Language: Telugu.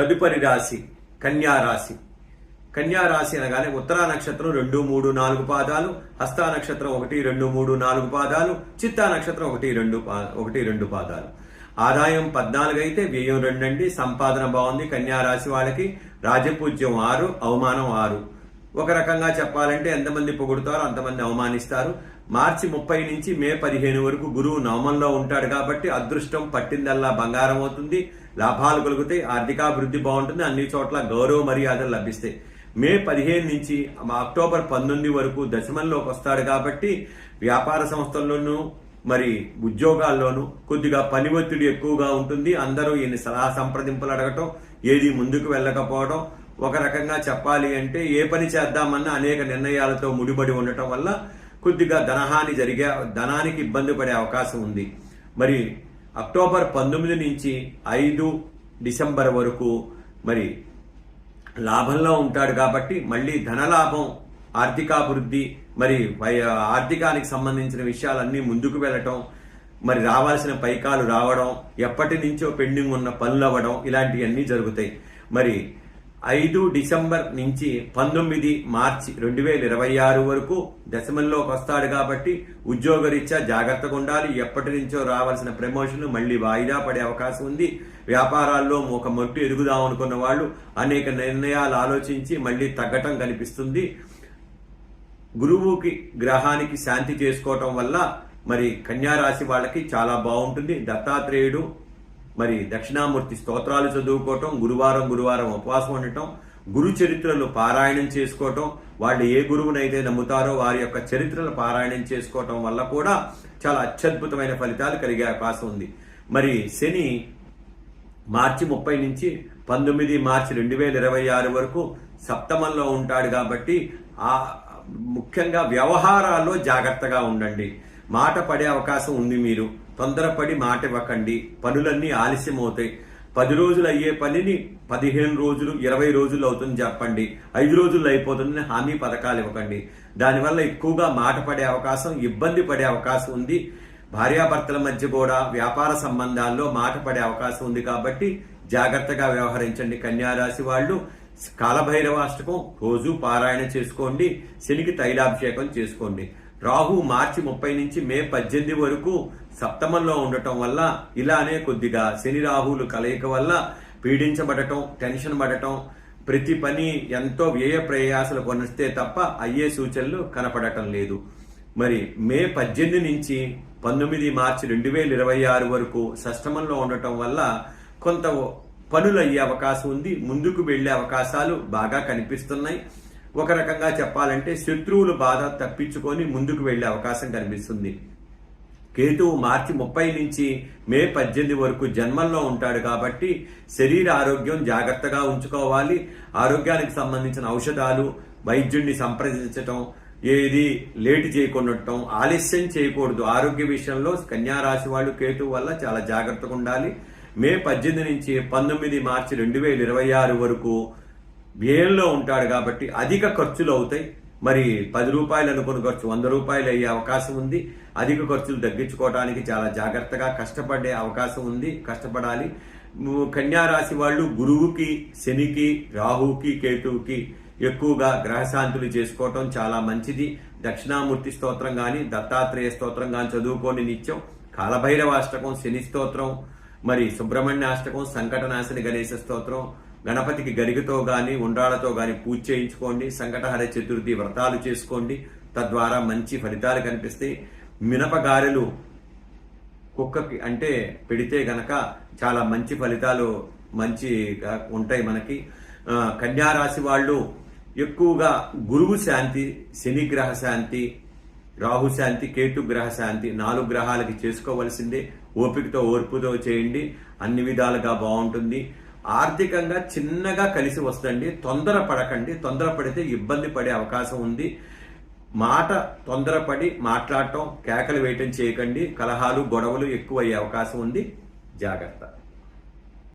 తదుపరి రాశి కన్యా రాశి. కన్యా రాశి అనగానే ఉత్తరా నక్షత్రం రెండు మూడు నాలుగు పాదాలు హస్తా నక్షత్రం ఒకటి రెండు మూడు నాలుగు పాదాలు చిత్తా నక్షత్రం ఒకటి రెండు పా- ఒకటి రెండు పాదాలు. ఆదాయం పద్నాలుగు అయితే వ్యయం రెండు అండి సంపాదన బాగుంది కన్యా రాశి వాళ్ళకి రాజపూజ్యం ఆరు అవమానం ఆరు. ఒక రకంగా చెప్పాలంటే ఎంతమంది పొగుడుతారో అంతమంది అవమానిస్తారు. మార్చి ముప్పై నుంచి మే పదిహేను వరకు గురువు నవమంలో ఉంటాడు కాబట్టి అదృష్టం పట్టిందల్లా బంగారం అవుతుంది. లాభాలు కలుగుతాయి ఆర్థికాభివృద్ధి బాగుంటుంది అన్ని చోట్ల గౌరవ మర్యాదలు లభిస్తాయి. మే పదిహేను నుంచి అక్టోబర్ పంతొమ్మిది వరకు దశమంలోకి వస్తాడు కాబట్టి వ్యాపార సంస్థల్లోనూ మరి ఉద్యోగాల్లోనూ కొద్దిగా పని ఒత్తిడి ఎక్కువగా ఉంటుంది. అందరూ ఈయన సలహా సంప్రదింపులు అడగటం ఏది ముందుకు వెళ్ళకపోవడం ఒక రకంగా చెప్పాలి అంటే ఏ పని చేద్దామన్నా అనేక నిర్ణయాలతో ముడిపడి ఉండటం వల్ల కొద్దిగా ధనహాని జరిగే ధనానికి ఇబ్బంది పడే అవకాశం ఉంది. మరి అక్టోబర్ పంతొమ్మిది నుంచి ఐదు డిసెంబర్ వరకు మరి లాభంలో ఉంటాడు కాబట్టి మళ్ళీ ధనలాభం ఆర్థికాభివృద్ధి మరి వై- ఆర్థికానికి సంబంధించిన విషయాలన్నీ ముందుకు వెళ్ళటం మరి రావాల్సిన పైకాలు రావడం ఎప్పటి నుంచో పెండింగ్ ఉన్న పనులు అవ్వడం ఇలాంటివన్నీ జరుగుతాయి. మరి ఐదు డిసెంబర్ నుంచి పంతొమ్మిది మార్చి రెండు వేల ఇరవై ఆరు వరకు దశమంలోకి వస్తాడు కాబట్టి ఉద్యోగరీత్యా జాగ్రత్తగా ఉండాలి. ఎప్పటి నుంచో రావాల్సిన ప్రమోషన్ మళ్ళీ వాయిదా పడే అవకాశం ఉంది. వ్యాపారాల్లో ఒక మొట్టు ఎదుగుదాం అనుకున్న వాళ్ళు అనేక నిర్ణయాలు ఆలోచించి మళ్ళీ తగ్గటం కనిపిస్తుంది. గురువుకి గ్రహానికి శాంతి చేసుకోవటం వల్ల మరి కన్యారాశి వాళ్ళకి చాలా బాగుంటుంది. దత్తాత్రేయుడు మరి దక్షిణామూర్తి స్తోత్రాలు చదువుకోవటం గురువారం గురువారం ఉపవాసం ఉండటం గురు చరిత్రలు పారాయణం చేసుకోవటం వాళ్ళు ఏ గురువునైతే నమ్ముతారో వారి యొక్క చరిత్రలు పారాయణం చేసుకోవటం వల్ల కూడా చాలా అత్యద్భుతమైన ఫలితాలు కలిగే అవకాశం ఉంది. మరి శని మార్చి ముప్పై నుంచి పంతొమ్మిది మార్చి రెండు వేల ఇరవై ఆరు వరకు సప్తమంలో ఉంటాడు కాబట్టి ఆ ముఖ్యంగా వ్యవహారాల్లో జాగ్రత్తగా ఉండండి. మాట పడే అవకాశం ఉంది మీరు. తొందరపడి మాట ఇవ్వకండి పనులన్నీ ఆలస్యం అవుతాయి పది రోజులు అయ్యే పనిని పదిహేను రోజులు ఇరవై రోజులు అవుతుంది చెప్పండి. ఐదు రోజులు అయిపోతుందని హామీ పథకాలు ఇవ్వకండి. దానివల్ల ఎక్కువగా మాట పడే అవకాశం ఇబ్బంది పడే అవకాశం ఉంది. భార్యాభర్తల మధ్య కూడా వ్యాపార సంబంధాల్లో మాట పడే అవకాశం ఉంది కాబట్టి జాగ్రత్తగా వ్యవహరించండి. కన్యారాశి వాళ్ళు కాలభైరవాష్టకం రోజు పారాయణ చేసుకోండి. శనికి తైలాభిషేకం చేసుకోండి. రాహు మార్చి ముప్పై నుంచి మే పద్దెనిమిది వరకు సప్తమంలో ఉండటం వల్ల ఇలానే కొద్దిగా శని రాహువులు కలయిక వల్ల పీడించబడటం టెన్షన్ పడటం ప్రతి పని ఎంతో వ్యయ ప్రయాసలు కొనిస్తే తప్ప అయ్యే సూచనలు కనపడటం లేదు. మరి మే పద్దెనిమిది నుంచి పంతొమ్మిది మార్చి రెండు వేల ఇరవై ఆరు వరకు షష్టమంలో ఉండటం వల్ల కొంత పనులు అయ్యే అవకాశం ఉంది ముందుకు వెళ్ళే అవకాశాలు బాగా కనిపిస్తున్నాయి. ఒక రకంగా చెప్పాలంటే శత్రువులు బాధ తప్పించుకొని ముందుకు వెళ్ళే అవకాశం కనిపిస్తుంది. కేతువు మార్చి ముప్పై నుంచి మే పద్దెనిమిది వరకు జన్మంలో ఉంటాడు కాబట్టి శరీర ఆరోగ్యం జాగ్రత్తగా ఉంచుకోవాలి. ఆరోగ్యానికి సంబంధించిన ఔషధాలు వైద్యుడిని సంప్రదించటం ఏది లేటు చేయకుండా ఉండటం, ఆలస్యం చేయకూడదు. ఆరోగ్య విషయంలో కన్యా రాశి వాళ్ళు కేతు వల్ల చాలా జాగ్రత్తగా ఉండాలి. మే పద్దెనిమిది నుంచి పంతొమ్మిది మార్చి రెండు వేల ఇరవై ఆరు వరకు వ్యయంలో ఉంటాడు కాబట్టి అధిక ఖర్చులు అవుతాయి. మరి పది రూపాయలు అనుకున్న ఖర్చు వంద రూపాయలు అయ్యే అవకాశం ఉంది. అధిక ఖర్చులు తగ్గించుకోవడానికి చాలా జాగ్రత్తగా కష్టపడే అవకాశం ఉంది కష్టపడాలి. ము- రాశి వాళ్ళు గురువుకి శనికి రాహుకి కేతువుకి ఎక్కువగా గ్రహశాంతులు చేసుకోవటం చాలా మంచిది. దక్షిణామూర్తి స్తోత్రం కానీ దత్తాత్రేయ స్తోత్రం కానీ చదువుకోండి నిత్యం. కాలభైరవాష్టకం శని స్తోత్రం మరి సుబ్రహ్మణ్యాష్టకం సంకటనాశని గణేశ స్తోత్రం గణపతికి గరిగతో కానీ ఉండ్రాలతో కానీ పూజ చేయించుకోండి సంకటహర చతుర్థి వ్రతాలు చేసుకోండి. తద్వారా మంచి ఫలితాలు కనిపిస్తాయి. మినపగారెలు కుక్కకి అంటే పెడితే గనక చాలా మంచి ఫలితాలు మంచిగా ఉంటాయి మనకి. కన్యారాశి వాళ్ళు ఎక్కువగా గురువు శాంతి శని గ్రహ శాంతి రాహు శాంతి కేతు గ్రహ శాంతి నాలుగు గ్రహాలకి చేసుకోవలసిందే. ఓపికతో ఓర్పుతో చేయండి. అన్ని విధాలుగా బాగుంటుంది. ఆర్థికంగా చిన్నగా కలిసి వస్తండి. తొందర పడకండి తొందర పడితే ఇబ్బంది పడే అవకాశం ఉంది. మాట తొందరపడి మాట్లాడటం కేకలు వేయటం చేయకండి. కలహాలు గొడవలు ఎక్కువ అయ్యే అవకాశం ఉంది. జాగ్రత్త.